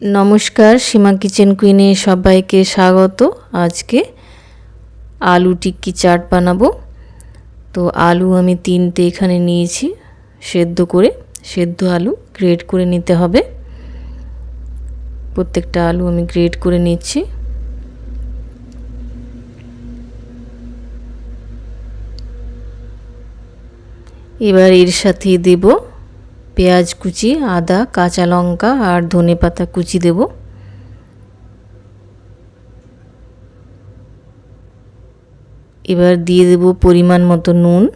নমস্কার, সীমা কিচেন কুইনে সবাইকে স্বাগত। আজকে আলু টিক্কি চাট বানাবো। তো আলু আমি তিনটে এখানে নিয়েছি, সেদ্ধ করে, সেদ্ধ আলু গ্রেড করে নিতে হবে। প্রত্যেকটা আলু আমি গ্রেড করে নিচ্ছি। এবার এর সাথে দেবো পেঁয়াজ কুচি, আদা, কাঁচা লঙ্কা আর ধনে পাতা কুচি দেব। এবার দিয়ে দেব পরিমাণ মতো নুন।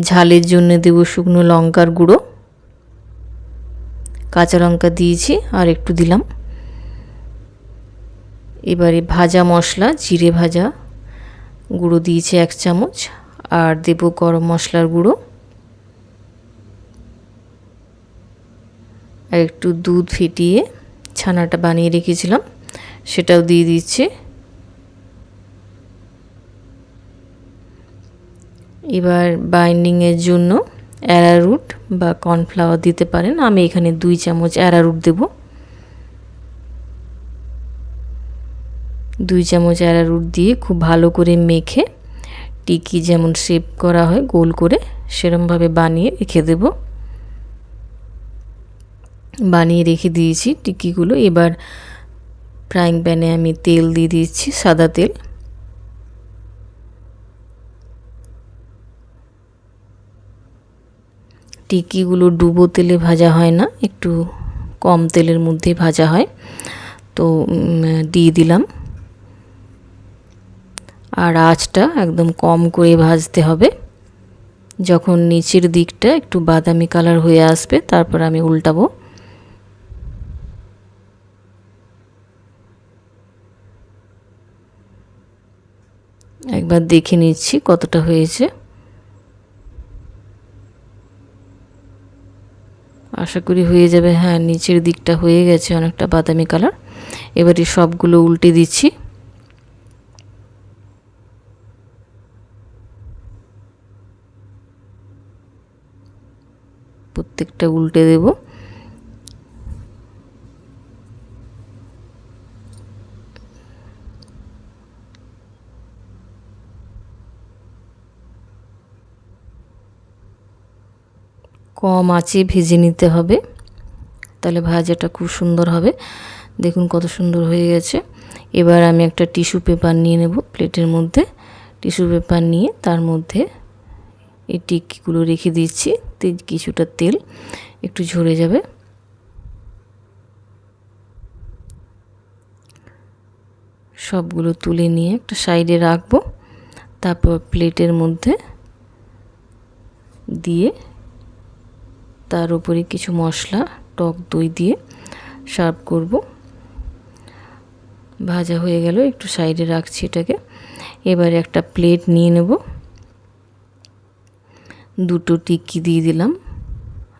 ঝালের জন্য দেব শুকনো লঙ্কার গুঁড়ো। কাঁচা লঙ্কা দিয়েছি আর একটু দিলাম। এবারে ভাজা মশলা, জিরে ভাজা গুঁড়ো দিয়েছি এক চামচ। আর দেব গরম মশলার গুঁড়ো। আর একটু দুধ ফেটিয়ে ছানাটা বানিয়ে রেখেছিলাম, সেটাও দিয়ে দিচ্ছি। এবার বাইন্ডিংয়ের জন্য অ্যারারুট বা কর্নফ্লাওয়ার দিতে পারেন। আমি এখানে দুই চামচ অ্যারারুট দেব। দুই চামচ অ্যারারুট দিয়ে খুব ভালো করে মেখে টিকি যেমন শেপ করা হয়, গোল করে সেরমভাবে বানিয়ে রেখে দেব। বানিয়ে রেখে দিয়েছি টিকিগুলো। এবার ফ্রাইং প্যানে আমি তেল দিয়ে দিচ্ছি, সাদা তেল। টিকিগুলো ডুবো তেলে ভাজা হয় না, একটু কম তেলের মধ্যে ভাজা হয়। তো দিয়ে দিলাম। আর আঁচটা একদম কম করে ভাজতে হবে। যখন নিচের দিকটা একটু বাদামি কালার হয়ে আসবে, তারপর আমি উল্টাবো। একবার দেখে নিচ্ছি কতটা হয়েছে। আশা করি হয়ে যাবে হ্যাঁ নিচের দিকটা হয়ে গেছে অনেকটা বাদামি কালার। এবারে সবগুলো উল্টে দিচ্ছি। প্রত্যেকটা উল্টে দেব। কম আঁচে ভেজে নিতে হবে। তাহলে ভাজাটা খুব সুন্দর হবে। দেখুন কত সুন্দর হয়ে গেছে। এবার আমি একটা টিস্যু পেপার নিয়ে নেব প্লেটের মধ্যে। টিস্যু পেপার নিয়ে তার মধ্যে এই টিকিগুলো রেখে দিচ্ছি। কিছুটা তেল একটু ঝরে যাবে। সবগুলো তুলে নিয়ে একটা সাইডে রাখব। তারপর প্লেটের মধ্যে দিয়ে তার উপরে কিছু মশলা, টক দই দিয়ে সার্ভ করব। ভাজা হয়ে গেল, একটু সাইডে রাখছি এটাকে। এবারে একটা প্লেট নিয়ে নেব। দুটো টিক্কি দিয়ে দিলাম,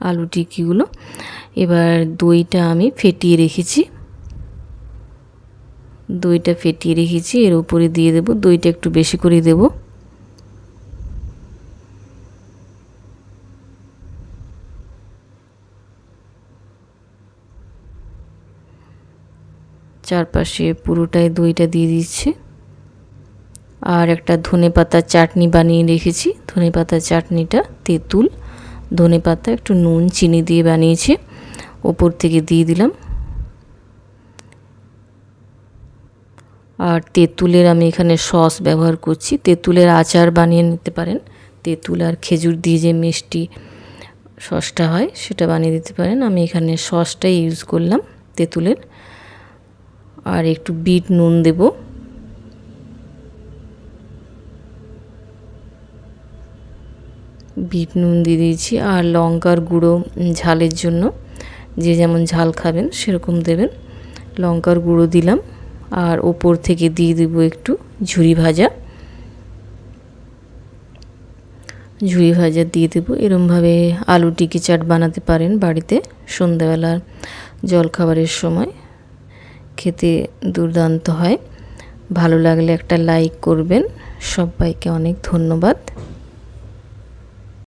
আলু টিক্কিগুলো। এবার দইটা আমি ফেটিয়ে রেখেছি। দইটা ফেটিয়ে রেখেছি, এর উপরে দিয়ে দেব, দইটা একটু বেশি করে দেব। চারপাশে পুরোটাই দইটা দিয়ে দিচ্ছি। আর একটা ধনে পাতার চাটনি বানিয়ে রেখেছি। ধনে পাতার চাটনিটা তেঁতুল, ধনে পাতা একটু নুন, চিনি দিয়ে বানিয়েছি। ওপর থেকে দিয়ে দিলাম। আর তেঁতুলের আমি এখানে সস ব্যবহার করছি। তেঁতুলের আচার বানিয়ে নিতে পারেন। তেঁতুল আর খেজুর দিয়ে যে মিষ্টি সসটা হয়, সেটা বানিয়ে দিতে পারেন। আমি এখানে সসটাই ইউজ করলাম তেঁতুলের। আর একটু বিট নুন দেবো। বিট নুন দিয়ে দিয়েছি আর লঙ্কার গুঁড়ো ঝালের জন্য। যে যেমন ঝাল খাবেন সেরকম দেবেন। লঙ্কার গুঁড়ো দিলাম আর ওপর থেকে দিয়ে দেবো একটু ঝুরি ভাজা। ঝুরি ভাজা দিয়ে দেবো। এরমভাবে আলু টিকি চাট বানাতে পারেন বাড়িতে সন্ধ্যাবেলার জলখাবারের সময়। খেতে দুর্দান্ত হয়। ভালো লাগলে একটা লাইক করবেন। সবাইকে অনেক ধন্যবাদ।